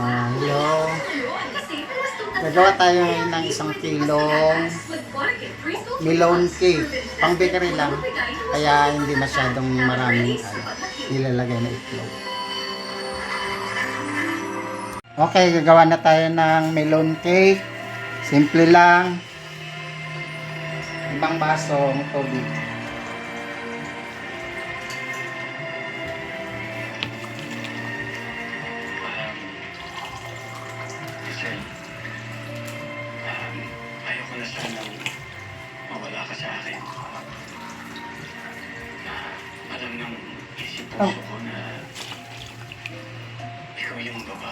Ah, hello. Gagawa tayo ngayon ng isang kilong melon cake. Pang bakery lang. Kaya hindi masyadong maraming ano, nilalagay na itlog. Okay, gagawa na tayo ng melon cake. Simple lang. Ibang basong tubig.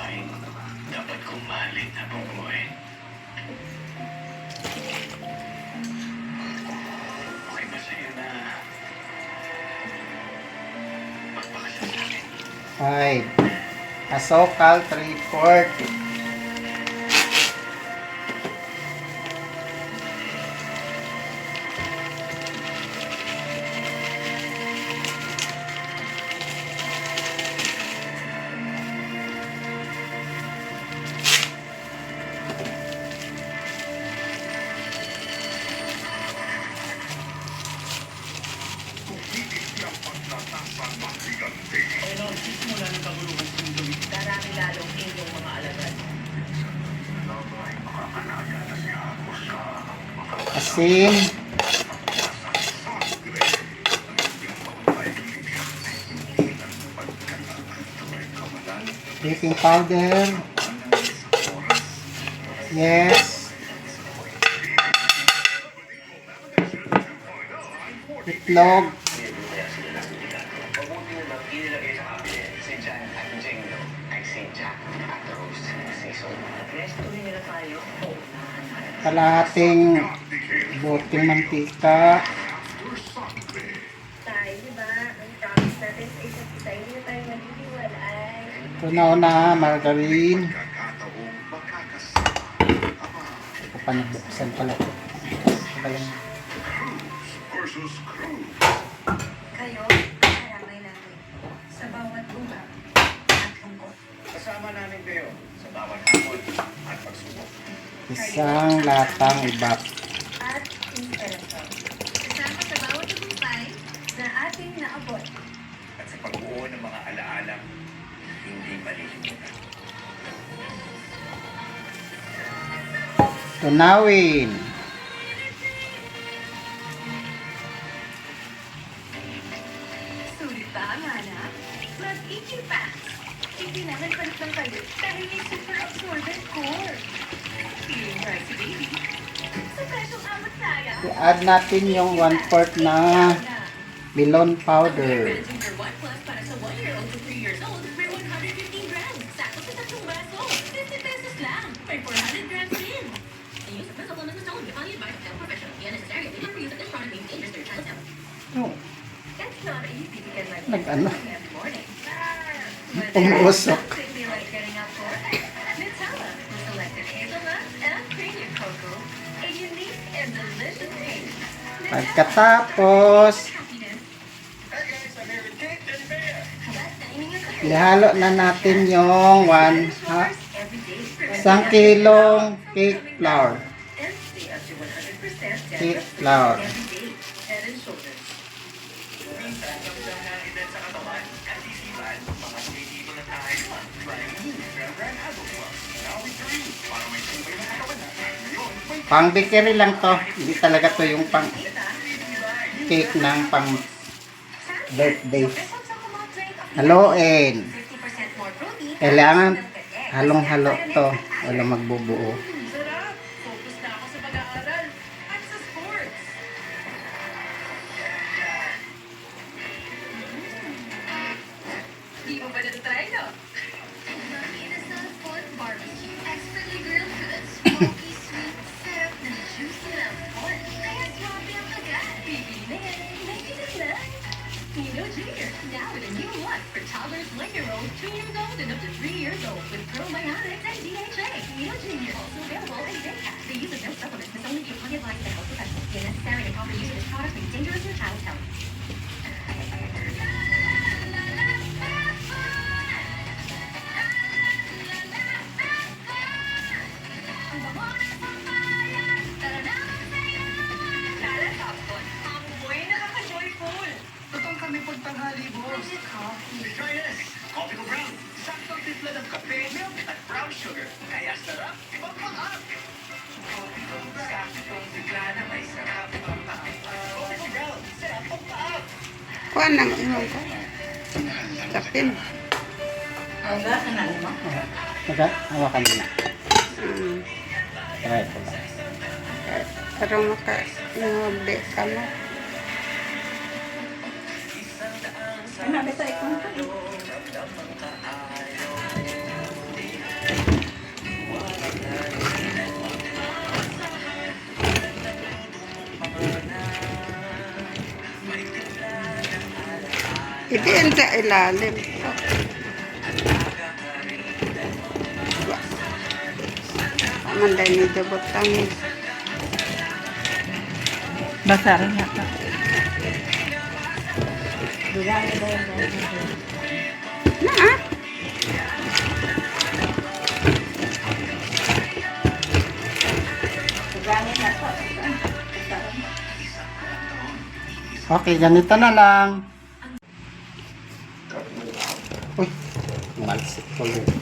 Babaeng dapat kong mahalin habang buhay. Okay ba sa'yo na magpakasal sa akin? 5. Asokal 340. Asin. Baking powder. Yes. Itlog. Kalahating boteng mantika. Ito na una, margarine. Ito pa nagbuksan pala ito. Ito ba yung Kayo, karamay natin. Sa bawat buga at lungkot. Kasama namin kayo sa bawat hamon at pagsubok. isang latang ibak. At inspirasyon. Kasama sa bawat tagumpay na ating naabot. At sa pagbuo ng mga alaala hindi malilimutan. Tunawin. Sulit pa ang anak. Mag-itchy packs. Kailangan palit ng kayo dahil may super absorbent core. Feeling si baby. Sa presyong amot saya. I-add natin yung 1 fourth na melon powder. Ginger One Plus para sa 1-year-old to 3 years old, may 115 grams. Sakto sa tatlong baso. 50 pesos lang. May 400 grams din. The use of this supplement is told to be advised by a professional. The unnecessary additional use of this product may be dangerous to your child's health. Oh, Nag-ano? every morning. ihalo na natin yung 1 ha, Every day. isang kilong cake flour. And stay up to 100% Cake flour. Pang bakery lang to. Hindi talaga to yung pang cake ng pang birthday. Haluin. 50% more protein. Kailangan halong-halo to. Wala magbubuo. Di mo ba na-try, no? two years old and up to three years old with probiotics and DHA. Neo Junior also available in daycare. The use of best supplements must only be advised by health professionals. It is necessary to proper use of this product may dangerous to your child's health. Ang nakaka-joyful! Kami. Try this! Coffee ko brown. Saktong timpla ng kape, milk, at brown sugar. Kaya sarap, ibang paap. Coffee ko brown. Saktong timpla na may sarap, ibang paap. Coffee ko brown. Sarap ang paap. Kuan nang imong ko. Tapin. Aga, kanaan mo? Naga, hawakan mo na. Mm. Try ko lang. Pero maka ingobde ka mo. Ano, basta ikaw ka. Ini sa ilalim. Aman dahil medyo butangin. Basa rin yata. Diyan dua. Okay, ganito na lang. Uy, malsik ko yun.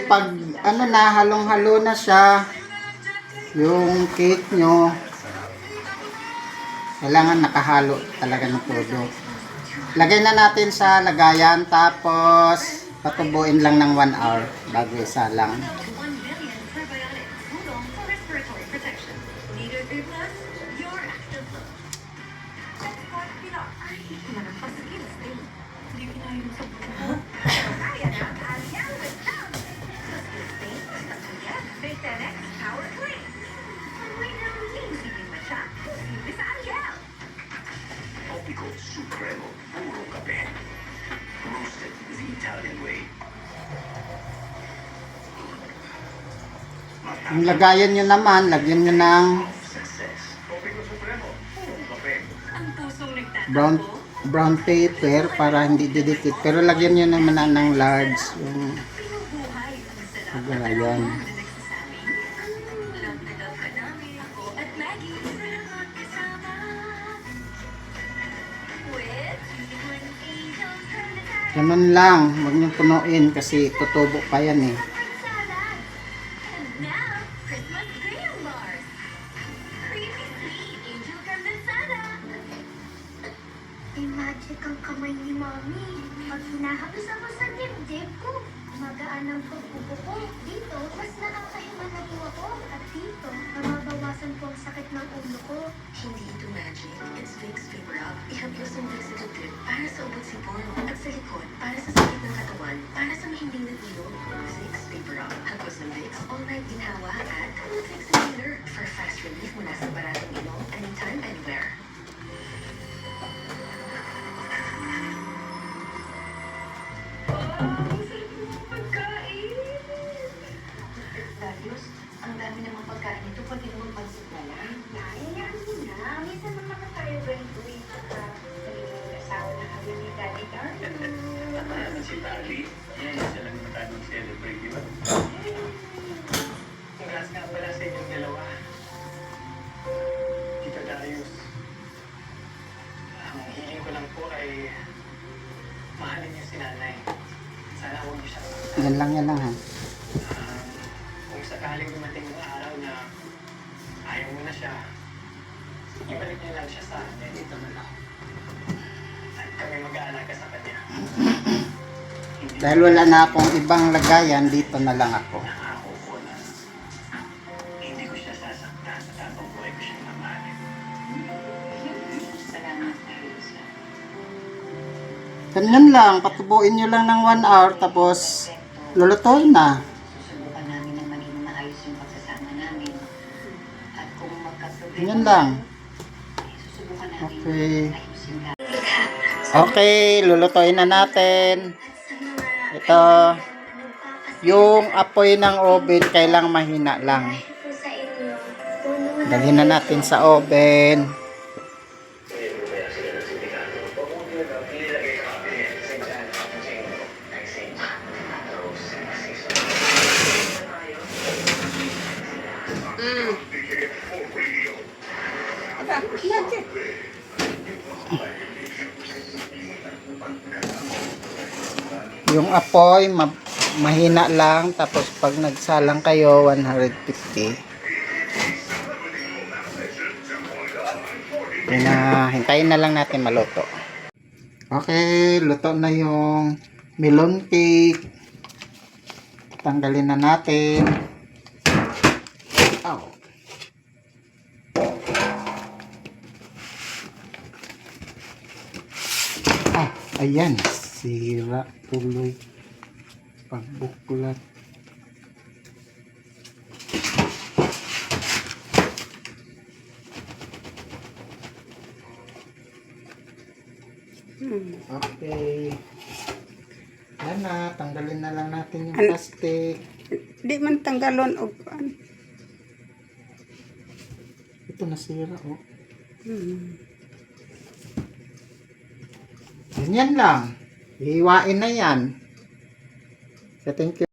Pag ano na, halong-halo na siya, yung cake nyo, kailangan nakahalo talaga ng todo. Lagay na natin sa lagayan, tapos patubuin lang ng 1 hour bago isa lang. Yung lagayan nyo naman, lagyan nyo ng. Ang brown brown paper para hindi didikit. Pero lagyan nyo naman na ng large yung ang lagayan. Ganun lang, huwag nyo punuin kasi tutubo pa yan eh. Magaan ang pagbubo ko. Dito, mas nakakahiman na po ako. At dito, nababawasan po ang sakit ng ulo ko. Hindi ito magic. It's Vicks Vapor Up. Ihaplos ang Vicks sa dibdib para sa ubod sipon. At sa likod, para sa sakit ng katawan. Para sa mahimbing na ilong. Vicks Vapor Up. Haplos ng Vicks. All night ginhawa at Vicks Inhaler. For fast relief mula sa baratong ilong. Anytime, Yan lang, yan lang ha. Um, kung sakaling dumating ang araw na ayaw mo na siya, ibalik niyo lang siya sa akin. Dito na lang. At kami mag-aalaga sa kanya. Dahil wala na akong ibang lagayan, dito na lang ako. Ganyan lang, patubuin nyo lang ng 1 hour, tapos lulutuin na. Susubukan namin na maging maayos yung pagsasama namin. At kung magkasubi, Ganyan lang. susubukan namin Okay. ayusin ka. Okay, lulutuin na natin. Ito, Yung apoy ng oven, kailang mahina lang. Dalhin na natin sa oven. Yung apoy, ma- mahina lang. Tapos pag nagsalang kayo, 150. na hintayin na lang natin maluto. Okay, luto na yung melon cake. Tanggalin na natin. Ow. Ah, ayan. Sira tuloy. Pagbuklat. Okay. Yan na, tanggalin na lang natin yung Ano? plastic. Di man tanggalon og kuan. Ito nasira, oh. Hmm. Ganyan lang. Ihiwain na yan. So, thank you.